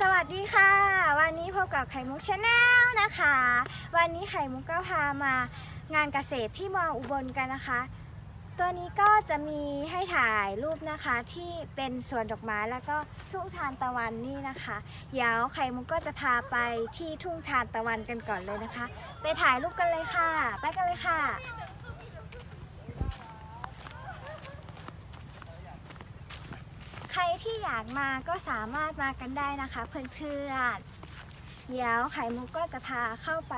สวัสดีค่ะ วันนี้พบกับไข่มุกชาแนลนะคะ วันนี้ไข่มุกก็พามางานเกษตรที่มออุบลกันนะคะ ตัวนี้ก็จะมีให้ถ่ายรูปนะคะที่เป็นสวนดอกไม้แล้วก็ทุ่งทานตะวันนี่นะคะเดี๋ยวไข่มุกก็จะพาไปที่ทุ่งทานตะวันกันก่อนเลยนะคะ ไปถ่ายรูปกันเลยค่ะ ไปกันเลยค่ะ ใครที่อยากมาก็สามารถมากันได้นะคะ เพื่อนๆ เดี๋ยวไข่มุกก็จะพาเข้าไป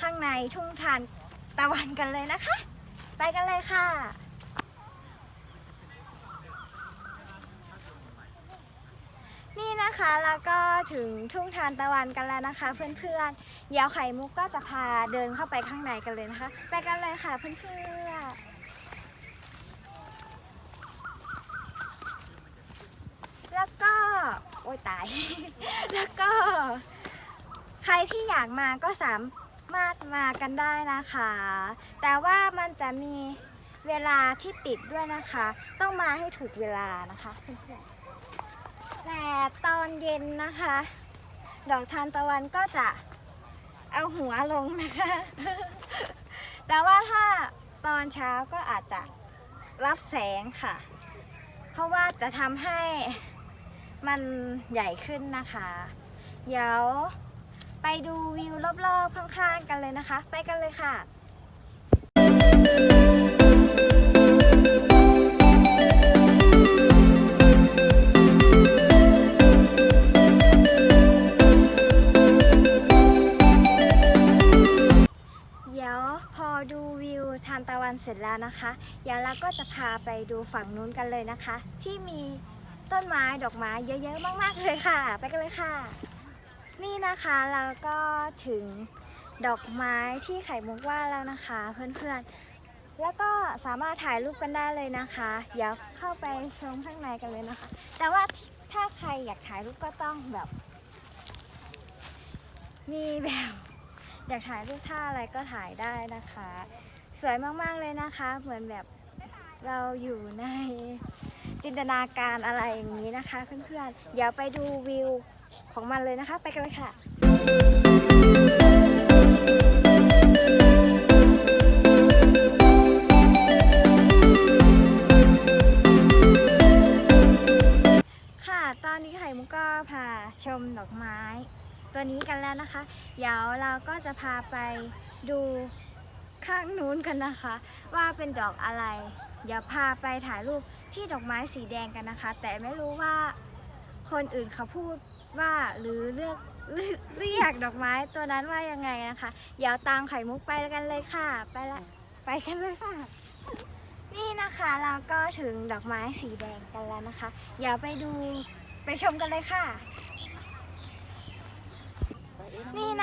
ข้างในทุ่งทานตะวันกันเลยนะคะ ไปกันเลยค่ะนี่นะคะแล้วก็ถึงทุ่งทานตะวันกันแล้วนะคะ เพื่อนๆเดี๋ยวไข่มุกก็จะพาเดินเข้าไปข้างในกันเลยนะคะ ไปกันเลยค่ะเพื่อนๆ แล้วก็ โอ้ย ตาย แล้วก็ ใครที่อยากมาก็สามารถมากันได้นะคะ แต่ว่ามันจะมีเวลาที่ปิดด้วยนะคะ ต้องมาให้ถูกเวลานะคะเพื่อนๆแต่ตอนเย็นนะคะ ดอกทานตะวันก็จะเอาหัวลงนะคะ แต่ว่าถ้าตอนเช้าก็อาจจะรับแสงค่ะ เพราะว่าจะทำให้ มันใหญ่ขึ้นนะคะ เดี๋ยวไปดูวิวรอบๆข้างๆกันเลยนะคะ ไปกันเลยค่ะเดี๋ยวพอดูวิวทานตะวันเสร็จแล้วนะคะเดี๋ยวเราก็จะพาไปดูฝั่งนู้นกันเลยนะคะ ที่มี ต้นไม้ดอกไม้เยอะๆมากๆเลยค่ะ ไปกันเลยค่ะ นี่นะคะเราก็ถึงดอกไม้ที่ไข่มุกว่าแล้วนะคะ เพื่อนๆ แล้วก็สามารถถ่ายรูปกันได้เลยนะคะเดี๋ยวเข้าไปชมข้างในกันเลยนะคะ แต่ว่าถ้าใครอยากถ่ายรูปก็ต้องแบบ มีแบบ อยากถ่ายรูปท่าอะไรก็ถ่ายได้นะคะ สวยมากๆเลยนะคะ เหมือนแบบเราอยู่ใน จินตนาการอะไรอย่างนี้นะคะเพื่อนๆ เดี๋ยวไปดูวิวของมันเลยนะคะ ไปกันเลยค่ะค่ะตอนนี้ไข่มุกก็พาชมดอกไม้ ตัวนี้กันแล้วนะคะ เดี๋ยวเราก็จะพาไปดู ข้างนู้นกันนะคะ ว่าเป็นดอกอะไร เดี๋ยวพาไปถ่ายรูปที่ดอกไม้สีแดงกันนะคะ แต่ไม่รู้ว่าคนอื่นเขาพูดว่าหรือเลือกเรียกดอกไม้ตัวนั้นว่ายังไงนะคะ เดี๋ยวตามไข่มุกไปกันเลยค่ะ ไปละไปกันเลยค่ะ นี่นะคะเราก็ถึงดอกไม้สีแดงกันแล้วนะคะ เดี๋ยวไปดูไปชมกันเลยค่ะ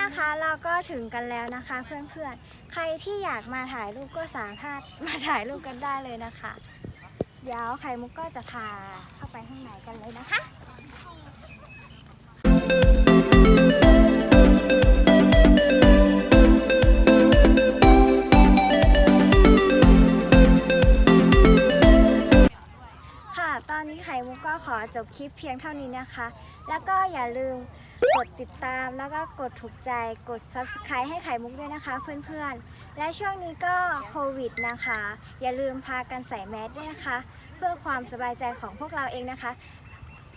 นะคะเราก็ถึงกันแล้วนะคะ เพื่อนๆ ใครที่อยากมาถ่ายรูปก็สามารถมาถ่ายรูปกันได้เลยนะคะ เดี๋ยวไข่มุกก็จะพาเข้าไปข้างในกันเลยนะคะค่ะตอนนี้ไข่มุกก็ขอจบคลิปเพียงเท่านี้นะคะ แล้วก็อย่าลืม กดติดตามแล้วก็กดถูกใจกด subscribe ให้ไข่มุกด้วยนะคะ เพื่อนๆ และช่วงนี้ก็โควิดนะคะ อย่าลืมพากันใส่แมสด้วยนะคะ เพื่อความสบายใจของพวกเราเองนะคะ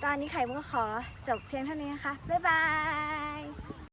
ตอนนี้ไข่มุกก็ขอจบเพียงเท่านี้นะคะ บ๊ายบาย